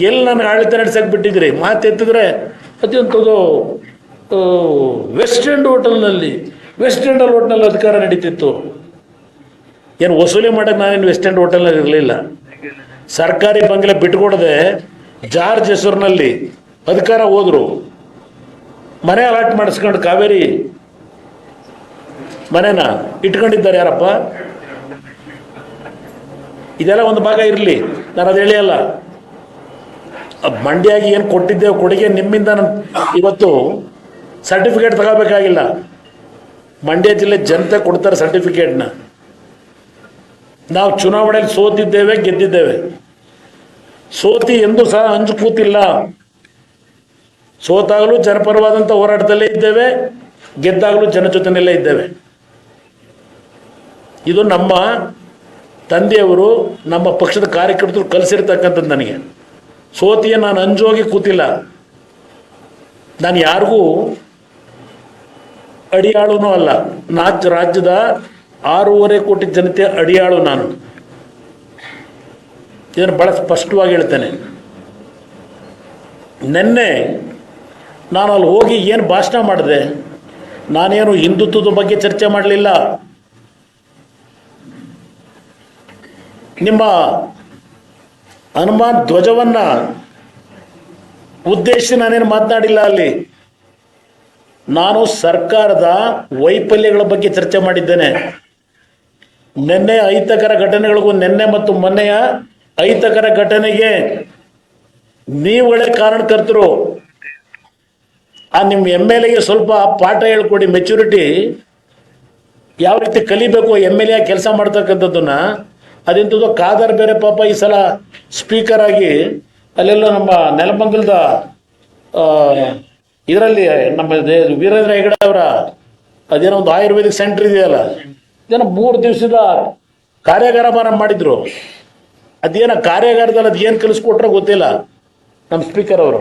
ಎಲ್ಲಿ ನನಗೆ ಆಡಳಿತ ನಡೆಸಕ್ಕೆ ಬಿಟ್ಟಿದ್ರಿ ಮಾತು ಎತ್ತಿದ್ರೆ ಅತ್ಯಂತದ್ದು ಆ, ವೆಸ್ಟ್ ಎಂಡ್ ಹೋಟೆಲ್ನಲ್ಲಿ ವೆಸ್ಟ್ ಎಂಡ್ ಹೋಟೆಲ್ನಲ್ಲಿ ಅಧಿಕಾರ ನಡೀತಿತ್ತು. ಏನು ವಸೂಲಿ ಮಾಡಕ್ಕೆ ನಾನೇನು ವೆಸ್ಟ್ ಎಂಡ್ ಹೋಟೆಲ್ನಲ್ಲಿ ಇರಲಿಲ್ಲ. ಸರ್ಕಾರಿ ಬಂಗ್ಲೆ ಬಿಟ್ಕೊಡದೆ ಜಾರ್ಜ್ ಹೆಸರಿನಲ್ಲಿ ಅಧಿಕಾರ ಹೋದ್ರು. ಮನೆ ಅಲಾಟ್ ಮಾಡಿಸ್ಕೊಂಡು ಕಾವೇರಿ ಮನೇನ ಇಟ್ಕೊಂಡಿದ್ದಾರೆ ಯಾರಪ್ಪ? ಇದೆಲ್ಲ ಒಂದು ಭಾಗ ಇರಲಿ. ನಾನು ಅದು ಹೇಳಿಯಲ್ಲ. ಮಂಡ್ಯಾಗಿ ಏನು ಕೊಟ್ಟಿದ್ದೇವೆ ಕೊಡುಗೆ ನಿಮ್ಮಿಂದ ನಾನು ಇವತ್ತು ಸರ್ಟಿಫಿಕೇಟ್ ತಗೋಬೇಕಾಗಿಲ್ಲ. ಮಂಡ್ಯ ಜಿಲ್ಲೆ ಜನತೆ ಕೊಡ್ತಾರೆ ಸರ್ಟಿಫಿಕೇಟ್ನ ನಾವು ಚುನಾವಣೆಯಲ್ಲಿ ಸೋತಿದ್ದೇವೆ, ಗೆದ್ದಿದ್ದೇವೆ. ಸೋತಿ ಎಂದು ಸಹ ಹಂಚು ಕೂತಿಲ್ಲ. ಸೋತಾಗಲೂ ಜನಪರವಾದಂಥ ಹೋರಾಟದಲ್ಲೇ ಇದ್ದೇವೆ, ಗೆದ್ದಾಗಲೂ ಜನ ಜೊತೆನಲ್ಲೇ ಇದ್ದೇವೆ. ಇದು ನಮ್ಮ ತಂದೆಯವರು, ನಮ್ಮ ಪಕ್ಷದ ಕಾರ್ಯಕರ್ತರು ಕಲಿಸಿರ್ತಕ್ಕಂಥದ್ದು ನನಗೆ. ಸೋತಿಯ ನಾನು ಅಂಜೋಗಿ ಕೂತಿಲ್ಲ. ನಾನು ಯಾರಿಗೂ ಅಡಿಯಾಳುನೂ ಅಲ್ಲ. ನಾಜ್ ರಾಜ್ಯದ ಆರೂವರೆ ಕೋಟಿ ಜನತೆ ಅಡಿಯಾಳು ನಾನು. ಇದನ್ನು ಭಾಳ ಸ್ಪಷ್ಟವಾಗಿ ಹೇಳ್ತೇನೆ. ನಿನ್ನೆ ನಾನು ಅಲ್ಲಿ ಹೋಗಿ ಏನು ಭಾಷಣ ಮಾಡಿದೆ? ನಾನೇನು ಹಿಂದುತ್ವದ ಬಗ್ಗೆ ಚರ್ಚೆ ಮಾಡಲಿಲ್ಲ. ನಿಮ್ಮ ಹನುಮಾನ್ ಧ್ವಜವನ್ನ ಉದ್ದೇಶಿಸಿ ನಾನೇನು ಮಾತನಾಡಿಲ್ಲ ಅಲ್ಲಿ. ನಾನು ಸರ್ಕಾರದ ವೈಫಲ್ಯಗಳ ಬಗ್ಗೆ ಚರ್ಚೆ ಮಾಡಿದ್ದೇನೆ. ನಿನ್ನೆ ಅಹಿತಕರ ಘಟನೆಗಳಿಗೂ ನಿನ್ನೆ ಮತ್ತು ಮೊನ್ನೆಯ ಅಹಿತಕರ ಘಟನೆಗೆ ನೀವುಗಳೇ ಕಾರಣಕರ್ತರು. ಆ ನಿಮ್ಮ ಎಂ ಎಲ್ ಎಗೆ ಸ್ವಲ್ಪ ಪಾಠ ಹೇಳ್ಕೊಡಿ ಮೆಚುರಿಟಿ ಯಾವ ರೀತಿ ಕಲಿಬೇಕು ಎಂ ಎಲ್ ಎ ಕೆಲಸ ಮಾಡ್ತಕ್ಕಂಥದ್ದನ್ನ. ಅದೆಂಥದ್ದು ಕಾದರ್ ಬೇರೆ ಪಾಪ ಈ ಸಲ ಸ್ಪೀಕರ್ ಆಗಿ ಅಲ್ಲೆಲ್ಲ ನಮ್ಮ ನೆಲಮಂಗಲದ ಇದರಲ್ಲಿ ನಮ್ಮ ವೀರೇಂದ್ರ ಹೆಗಡೆ ಅವರ ಅದೇನೋ ಒಂದು ಆಯುರ್ವೇದಿಕ್ ಸೆಂಟರ್ ಇದೆಯಲ್ಲ? ಇದೇನೋ ಮೂರು ದಿವಸದ ಕಾರ್ಯಾಗಾರ ಮಾರ ಮಾಡಿದ್ರು. ಅದೇನೋ ಕಾರ್ಯಾಗಾರದಲ್ಲಿ ಅದು ಏನು ಕಲಿಸ್ಕೊಟ್ರೋ ಗೊತ್ತಿಲ್ಲ ನಮ್ಮ ಸ್ಪೀಕರ್ ಅವರು.